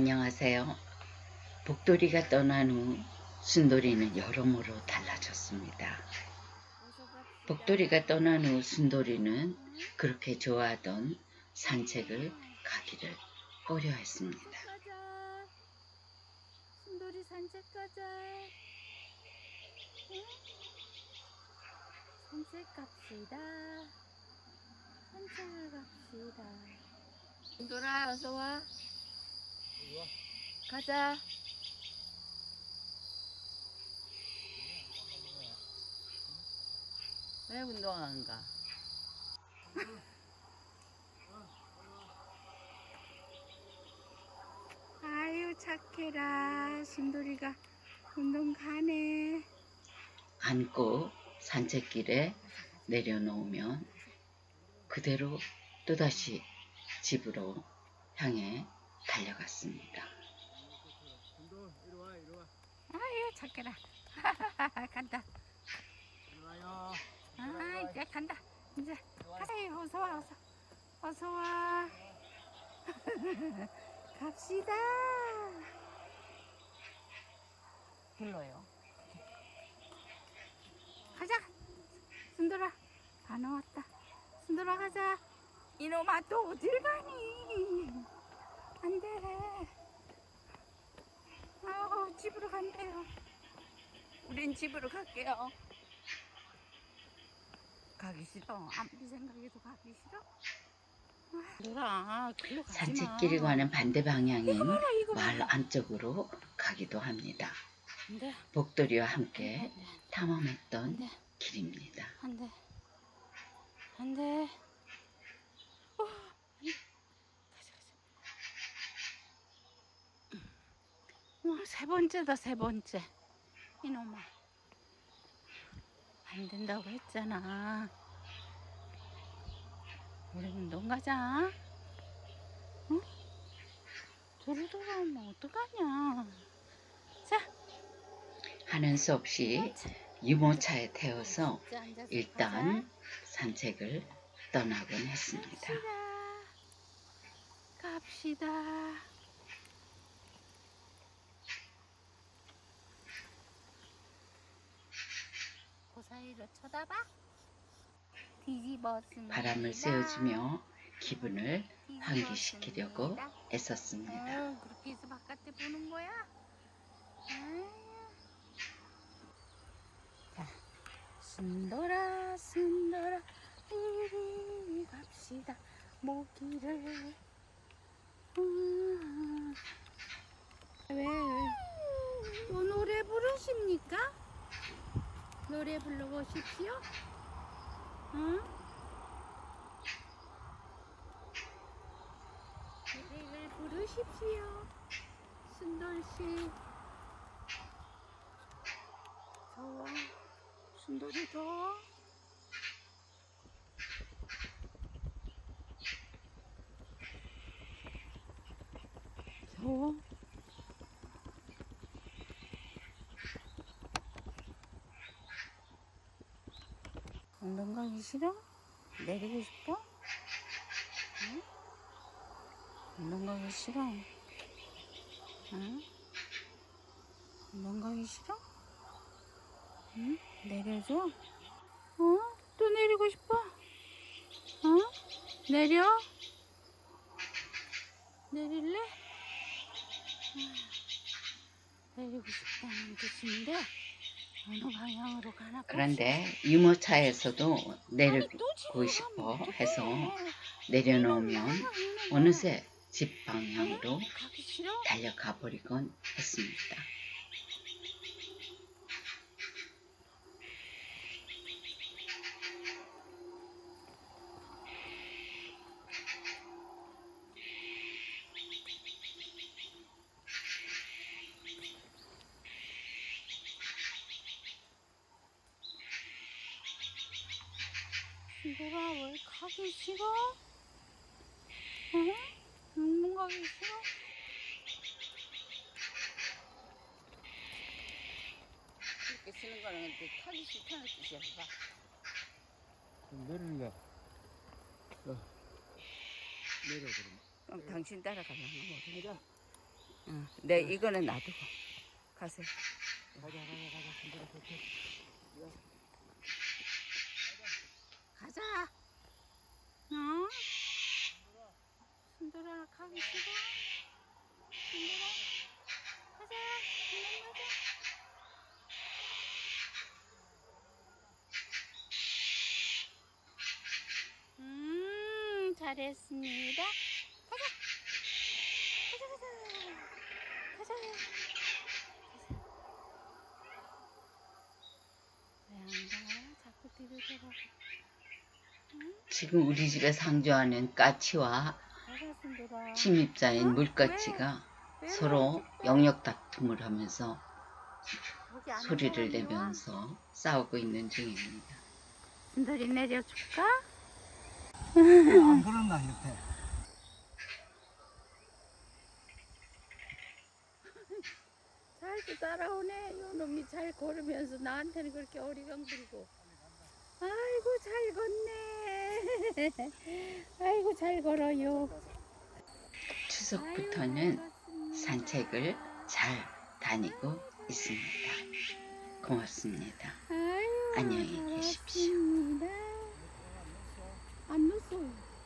안녕하세요. 복돌이가 떠난 후 순돌이는 여러모로 달라졌습니다. 복돌이가 떠난 후 순돌이는 그렇게 좋아하던 산책을 가기를 꺼려했습니다. 순돌이 산책 가자. 응? 산책 갑시다. 산책을 갑시다. 순돌아 어서 와. 가자. 왜 운동 안 가? 아유 착해라 순돌이가 운동 가네 안고 산책길에 내려놓으면 그대로 또다시 집으로 향해 달려갔습니다. 순도 이리 와 이리 와 아유 착해라. 간다. 이리 와요 아 이제 간다. 이제 가세요. 어서 와 어서. 어서 와. 갑시다. 불러요? 가자. 순돌아 다 나왔다. 순돌아 가자. 이놈아 또 어딜 가니 안돼. 아우 집으로 간대요. 우린 집으로 갈게요. 가기 싫어. 아무리 생각해도 가기 싫어. 놀아 글로 가지 산책길에 마. 가는 반대 방향인 마을. 안쪽으로 가기도 합니다. 안돼. 복돌이와 함께 탐험했던 안돼. 길입니다. 안돼. 안돼 어, 아니. 가자 가자 와, 세 번째다 세 번째. 이놈아. 안 된다고 했잖아. 우리 운동 가자. 응? 도로 돌아오면 어떡하냐. 자. 하는 수 없이 유모차에 태워서 일단 산책을 떠나곤 했습니다. 갑시다. 갑시다. 그 사이로 쳐다봐. 뒤집었습니다. 바람을 쐬어주며 기분을 환기시키려고 애썼습니다. 어, 그렇게 해서 바깥에 보는 거야? 아유. 자, 순돌아, 순돌아, 이리 갑시다. 모기를. 음. 왜? 또 노래 부르십니까? 노래 불러보십시오. 응? 노래를 부르십시오. 순돌씨. 좋아. 순돌이도. 좋아. 운동 가기 싫어? 내리고 싶어? 응? 운동 가기 싫어? 응? 운동 가기 싫어? 응? 내려줘? 어? 또 내리고 싶어? 어? 내려? 내릴래? 아, 내리고 싶다는 뜻인데 그런데 유모차에서도 내리고 싶어 해서. 내려놓으면. 어느새 집 방향으로? 달려가 버리곤 했습니다. 내가 왜 가기 싫어? 응? 운동 가기 싫어? 이렇게 쓰는 거는 근데 타기 싫다는 뜻이야, 거 어. 내려 그럼 그럼 당신 거지. 가자 응. 네, 이거는 놔두고 가세요. 가자 가자 가자 가자. 어? 순돌아 가기 싫어? 순돌아 가자. 얼른 가자. 음, 잘했습니다. 가자. 가자, 가자. 가자. 가자. 왜안 가? 자꾸 뒤로 돌아가. 지금 우리 집에 상주하는 까치와. 침입자인 어? 물까치가 왜 서로? 영역 다툼을 하면서 소리를? 내면서 싸우고 있는 중입니다. 순돌이 내려줄까? 안 그런다 옆에 잘도 따라오네. 요 놈이 잘 걸으면서 나한테는 그렇게 어리광 부리고. 아이고 잘 걷네. 아이고 잘 걸어요. 추석부터는. 산책을 잘 다니고 있습니다. 고맙습니다. 아유, 안녕히 계십시오. 고맙습니다. 안 넣었어요.